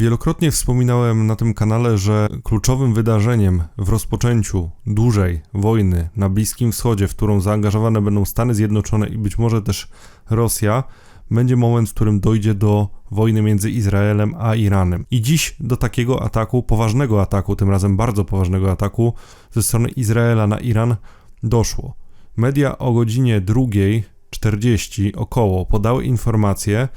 Wielokrotnie wspominałem na tym kanale, że kluczowym wydarzeniem w rozpoczęciu dużej wojny na Bliskim Wschodzie, w którą zaangażowane będą Stany Zjednoczone i być może też Rosja, będzie moment, w którym dojdzie do wojny między Izraelem a Iranem. I dziś do takiego ataku, poważnego ataku, tym razem bardzo poważnego ataku ze strony Izraela na Iran doszło. Media o godzinie 2.40 około podały informację,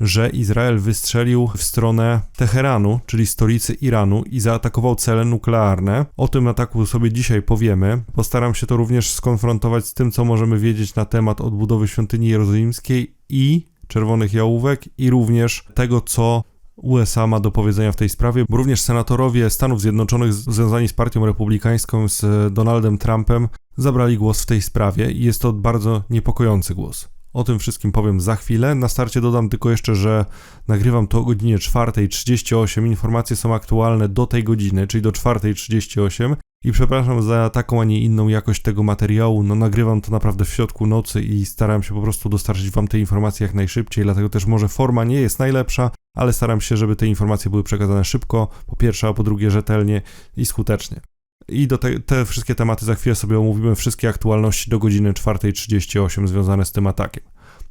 że Izrael wystrzelił w stronę Teheranu, czyli stolicy Iranu, i zaatakował cele nuklearne. O tym ataku sobie dzisiaj powiemy. Postaram się to również skonfrontować z tym, co możemy wiedzieć na temat odbudowy świątyni jerozolimskiej i czerwonych jałówek, i również tego, co USA ma do powiedzenia w tej sprawie, bo również senatorowie Stanów Zjednoczonych związani z Partią Republikańską, z Donaldem Trumpem, zabrali głos w tej sprawie i jest to bardzo niepokojący głos. O tym wszystkim powiem za chwilę. Na starcie dodam tylko jeszcze, że nagrywam to o godzinie 4.38. Informacje są aktualne do tej godziny, czyli do 4.38. I przepraszam za taką, a nie inną jakość tego materiału. No, nagrywam to naprawdę w środku nocy i staram się po prostu dostarczyć Wam te informacje jak najszybciej, dlatego też może forma nie jest najlepsza, ale staram się, żeby te informacje były przekazane szybko, po pierwsze, a po drugie rzetelnie i skutecznie. I do te, te wszystkie tematy za chwilę sobie omówimy, wszystkie aktualności do godziny 4.38 związane z tym atakiem.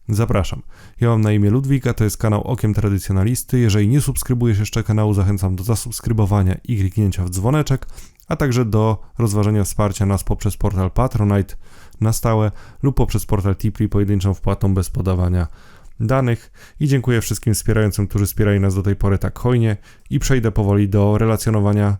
Zapraszam. Ja mam na imię Ludwika, to jest kanał Okiem Tradycjonalisty. Jeżeli nie subskrybujesz jeszcze kanału, zachęcam do zasubskrybowania i kliknięcia w dzwoneczek, a także do rozważenia wsparcia nas poprzez portal Patronite na stałe lub poprzez portal Tipli pojedynczą wpłatą bez podawania danych. I dziękuję wszystkim wspierającym, którzy wspierali nas do tej pory tak hojnie i przejdę powoli do relacjonowania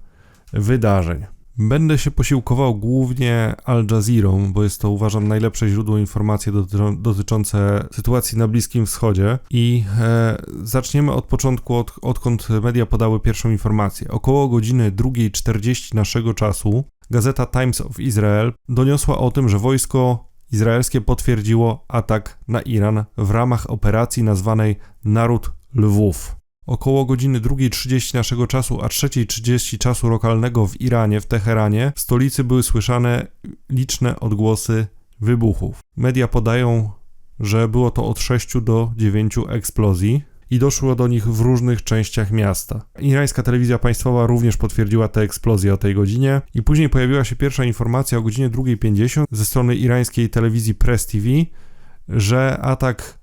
wydarzeń. Będę się posiłkował głównie Al Jazeera, bo jest to uważam najlepsze źródło informacji dotyczące sytuacji na Bliskim Wschodzie. I e, zaczniemy od początku, od, odkąd media podały pierwszą informację. Około godziny 2.40 naszego czasu gazeta Times of Israel doniosła o tym, że wojsko izraelskie potwierdziło atak na Iran w ramach operacji nazwanej Naród Lwów. Około godziny 2.30 naszego czasu, a 3.30 czasu lokalnego w Iranie, w Teheranie, w stolicy były słyszane liczne odgłosy wybuchów. Media podają, że było to od 6 do 9 eksplozji i doszło do nich w różnych częściach miasta. Irańska telewizja państwowa również potwierdziła te eksplozje o tej godzinie i później pojawiła się pierwsza informacja o godzinie 2.50 ze strony irańskiej telewizji Press TV, że atak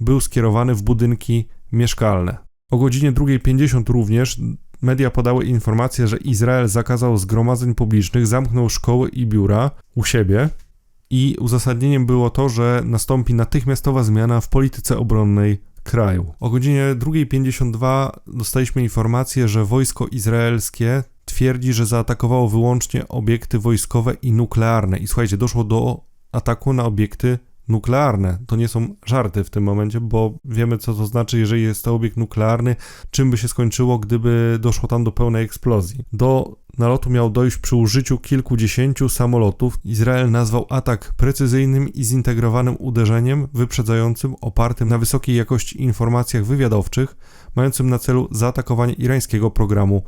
był skierowany w budynki mieszkalne. O godzinie 2.50 również media podały informację, że Izrael zakazał zgromadzeń publicznych, zamknął szkoły i biura u siebie i uzasadnieniem było to, że nastąpi natychmiastowa zmiana w polityce obronnej kraju. O godzinie 2.52 dostaliśmy informację, że wojsko izraelskie twierdzi, że zaatakowało wyłącznie obiekty wojskowe i nuklearne. I słuchajcie, doszło do ataku na obiekty nuklearne. To nie są żarty w tym momencie, bo wiemy, co to znaczy, jeżeli jest to obiekt nuklearny, czym by się skończyło, gdyby doszło tam do pełnej eksplozji. Do nalotu miał dojść przy użyciu kilkudziesięciu samolotów. Izrael nazwał atak precyzyjnym i zintegrowanym uderzeniem wyprzedzającym, opartym na wysokiej jakości informacjach wywiadowczych, mającym na celu zaatakowanie irańskiego programu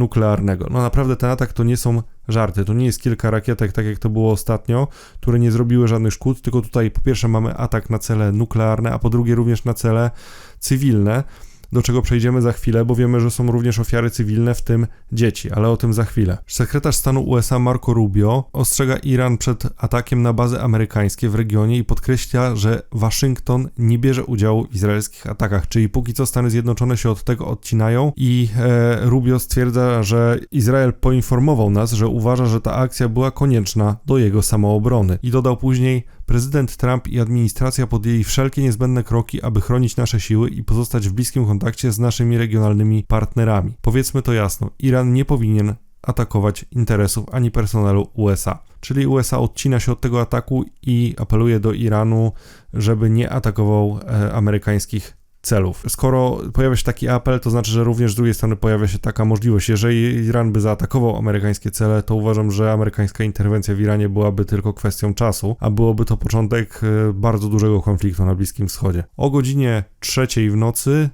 nuklearnego. No naprawdę ten atak to nie są żarty, to nie jest kilka rakietek, tak jak to było ostatnio, które nie zrobiły żadnych szkód, tylko tutaj po pierwsze mamy atak na cele nuklearne, a po drugie również na cele cywilne do czego przejdziemy za chwilę, bo wiemy, że są również ofiary cywilne, w tym dzieci, ale o tym za chwilę. Sekretarz stanu USA Marco Rubio ostrzega Iran przed atakiem na bazy amerykańskie w regionie i podkreśla, że Waszyngton nie bierze udziału w izraelskich atakach, czyli póki co Stany Zjednoczone się od tego odcinają i e, Rubio stwierdza, że Izrael poinformował nas, że uważa, że ta akcja była konieczna do jego samoobrony i dodał później, Prezydent Trump i administracja podjęli wszelkie niezbędne kroki, aby chronić nasze siły i pozostać w bliskim kontakcie z naszymi regionalnymi partnerami. Powiedzmy to jasno, Iran nie powinien atakować interesów ani personelu USA. Czyli USA odcina się od tego ataku i apeluje do Iranu, żeby nie atakował e, amerykańskich celów. Skoro pojawia się taki apel, to znaczy, że również z drugiej strony pojawia się taka możliwość. Jeżeli Iran by zaatakował amerykańskie cele, to uważam, że amerykańska interwencja w Iranie byłaby tylko kwestią czasu, a byłoby to początek e, bardzo dużego konfliktu na Bliskim Wschodzie. O godzinie trzeciej w nocy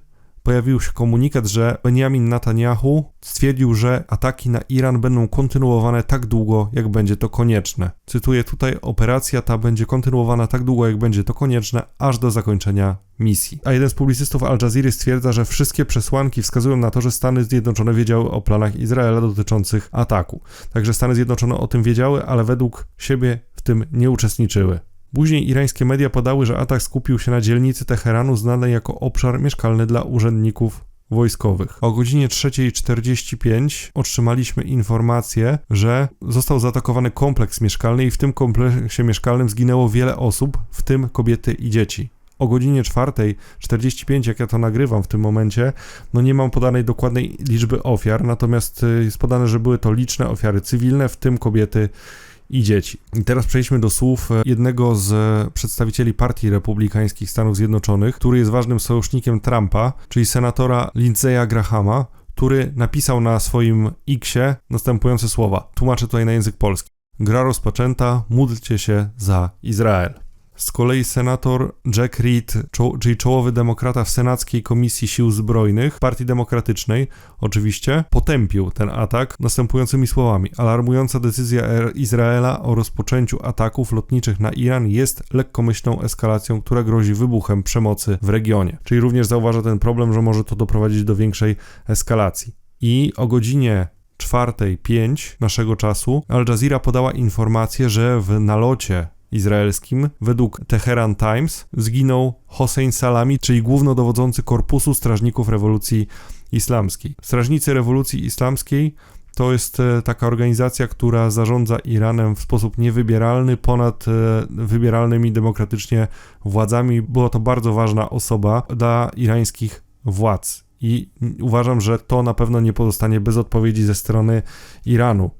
pojawił się komunikat, że Benjamin Netanyahu stwierdził, że ataki na Iran będą kontynuowane tak długo, jak będzie to konieczne. Cytuję tutaj: Operacja ta będzie kontynuowana tak długo, jak będzie to konieczne, aż do zakończenia misji. A jeden z publicystów Al Jazeera stwierdza, że wszystkie przesłanki wskazują na to, że Stany Zjednoczone wiedziały o planach Izraela dotyczących ataku. Także Stany Zjednoczone o tym wiedziały, ale według siebie w tym nie uczestniczyły. Później irańskie media podały, że atak skupił się na dzielnicy Teheranu znanej jako obszar mieszkalny dla urzędników wojskowych. O godzinie 3.45 otrzymaliśmy informację, że został zaatakowany kompleks mieszkalny i w tym kompleksie mieszkalnym zginęło wiele osób, w tym kobiety i dzieci. O godzinie 4.45, jak ja to nagrywam w tym momencie, no nie mam podanej dokładnej liczby ofiar, natomiast y, jest podane, że były to liczne ofiary cywilne, w tym kobiety i dzieci. I teraz przejdźmy do słów e, jednego z przedstawicieli Partii Republikańskich Stanów Zjednoczonych, który jest ważnym sojusznikiem Trumpa, czyli senatora Lindsey'a Grahama, który napisał na swoim Xie następujące słowa. Tłumaczę tutaj na język polski. Gra rozpoczęta, módlcie się za Izrael. Z kolei senator Jack Reed, czyli czołowy demokrata w Senackiej Komisji Sił Zbrojnych Partii Demokratycznej, oczywiście, potępił ten atak następującymi słowami. Alarmująca decyzja Izraela o rozpoczęciu ataków lotniczych na Iran jest lekkomyślną eskalacją, która grozi wybuchem przemocy w regionie. Czyli również zauważa ten problem, że może to doprowadzić do większej eskalacji. I o godzinie 4.05 naszego czasu Al Jazeera podała informację, że w nalocie izraelskim. Według Teheran Times zginął Hossein Salami, czyli głównodowodzący Korpusu Strażników Rewolucji Islamskiej. Strażnicy Rewolucji Islamskiej to jest e, taka organizacja, która zarządza Iranem w sposób niewybieralny ponad e, wybieralnymi demokratycznie władzami. Była to bardzo ważna osoba dla irańskich władz. I uważam, że to na pewno nie pozostanie bez odpowiedzi ze strony Iranu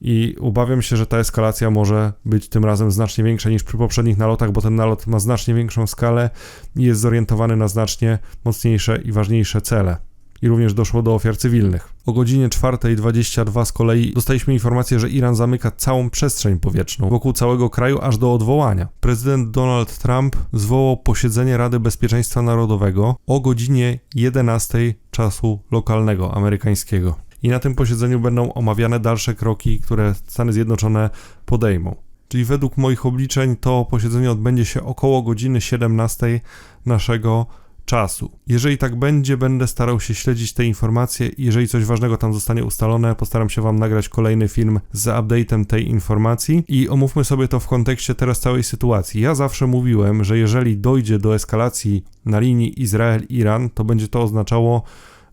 i obawiam się, że ta eskalacja może być tym razem znacznie większa niż przy poprzednich nalotach, bo ten nalot ma znacznie większą skalę i jest zorientowany na znacznie mocniejsze i ważniejsze cele. I również doszło do ofiar cywilnych. O godzinie 4.22 z kolei dostaliśmy informację, że Iran zamyka całą przestrzeń powietrzną wokół całego kraju aż do odwołania. Prezydent Donald Trump zwołał posiedzenie Rady Bezpieczeństwa Narodowego o godzinie 11 czasu lokalnego amerykańskiego i na tym posiedzeniu będą omawiane dalsze kroki, które Stany Zjednoczone podejmą. Czyli według moich obliczeń to posiedzenie odbędzie się około godziny 17 naszego czasu. Jeżeli tak będzie, będę starał się śledzić te informacje i jeżeli coś ważnego tam zostanie ustalone, postaram się Wam nagrać kolejny film z update'em tej informacji i omówmy sobie to w kontekście teraz całej sytuacji. Ja zawsze mówiłem, że jeżeli dojdzie do eskalacji na linii Izrael-Iran, to będzie to oznaczało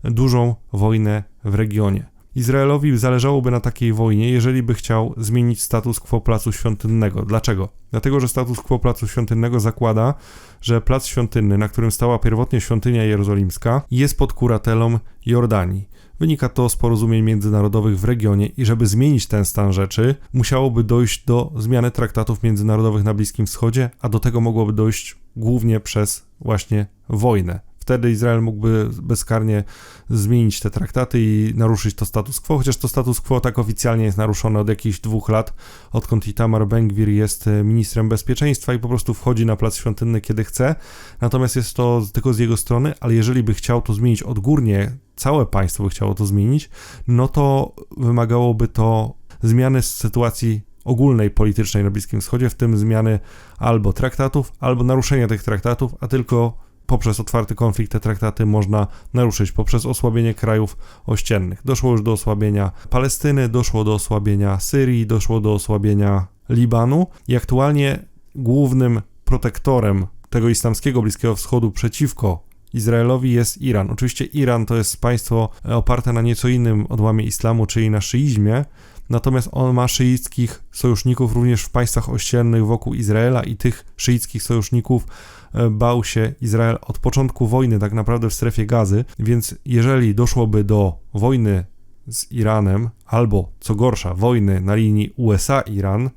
dużą wojnę w regionie. Izraelowi zależałoby na takiej wojnie, jeżeli by chciał zmienić status quo Placu Świątynnego. Dlaczego? Dlatego, że status quo Placu Świątynnego zakłada, że Plac Świątynny, na którym stała pierwotnie świątynia jerozolimska, jest pod kuratelą Jordanii. Wynika to z porozumień międzynarodowych w regionie i żeby zmienić ten stan rzeczy, musiałoby dojść do zmiany traktatów międzynarodowych na Bliskim Wschodzie, a do tego mogłoby dojść głównie przez właśnie wojnę. Wtedy Izrael mógłby bezkarnie zmienić te traktaty i naruszyć to status quo, chociaż to status quo tak oficjalnie jest naruszone od jakichś dwóch lat, odkąd Itamar Ben-Gvir jest e, ministrem bezpieczeństwa i po prostu wchodzi na plac świątynny kiedy chce. Natomiast jest to tylko z jego strony, ale jeżeli by chciał to zmienić odgórnie, całe państwo by chciało to zmienić, no to wymagałoby to zmiany sytuacji ogólnej politycznej na Bliskim Wschodzie, w tym zmiany albo traktatów, albo naruszenia tych traktatów, a tylko poprzez otwarty konflikt te traktaty można naruszyć poprzez osłabienie krajów ościennych. Doszło już do osłabienia Palestyny, doszło do osłabienia Syrii, doszło do osłabienia Libanu i aktualnie głównym protektorem tego islamskiego Bliskiego Wschodu przeciwko Izraelowi jest Iran. Oczywiście Iran to jest państwo oparte na nieco innym odłamie islamu, czyli na szyizmie, natomiast on ma szyickich sojuszników również w państwach ościennych wokół Izraela i tych szyickich sojuszników E, bał się Izrael od początku wojny, tak naprawdę w strefie gazy, więc jeżeli doszłoby do wojny z Iranem, albo co gorsza, wojny na linii USA-Iran,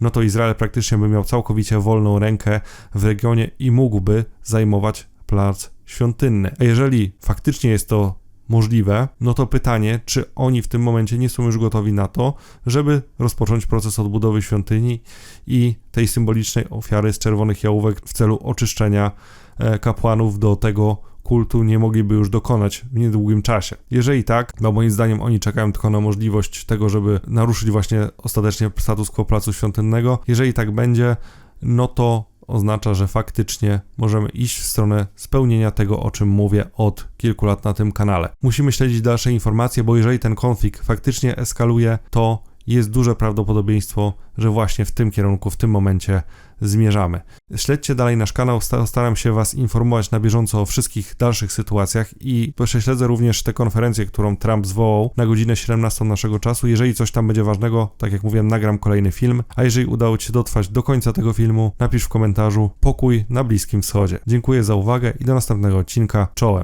no to Izrael praktycznie by miał całkowicie wolną rękę w regionie i mógłby zajmować plac świątynny. A jeżeli faktycznie jest to możliwe, no to pytanie, czy oni w tym momencie nie są już gotowi na to, żeby rozpocząć proces odbudowy świątyni i tej symbolicznej ofiary z czerwonych jałówek w celu oczyszczenia e, kapłanów do tego kultu nie mogliby już dokonać w niedługim czasie. Jeżeli tak, no moim zdaniem oni czekają tylko na możliwość tego, żeby naruszyć właśnie ostatecznie status quo Placu Świątynnego. Jeżeli tak będzie, no to oznacza, że faktycznie możemy iść w stronę spełnienia tego, o czym mówię od kilku lat na tym kanale. Musimy śledzić dalsze informacje, bo jeżeli ten konflikt faktycznie eskaluje, to jest duże prawdopodobieństwo, że właśnie w tym kierunku, w tym momencie zmierzamy. Śledźcie dalej nasz kanał, sta- staram się Was informować na bieżąco o wszystkich dalszych sytuacjach i prześledzę również tę konferencję, którą Trump zwołał na godzinę 17 naszego czasu. Jeżeli coś tam będzie ważnego, tak jak mówiłem, nagram kolejny film, a jeżeli udało Ci się dotrwać do końca tego filmu, napisz w komentarzu pokój na Bliskim Wschodzie. Dziękuję za uwagę i do następnego odcinka. Czołem!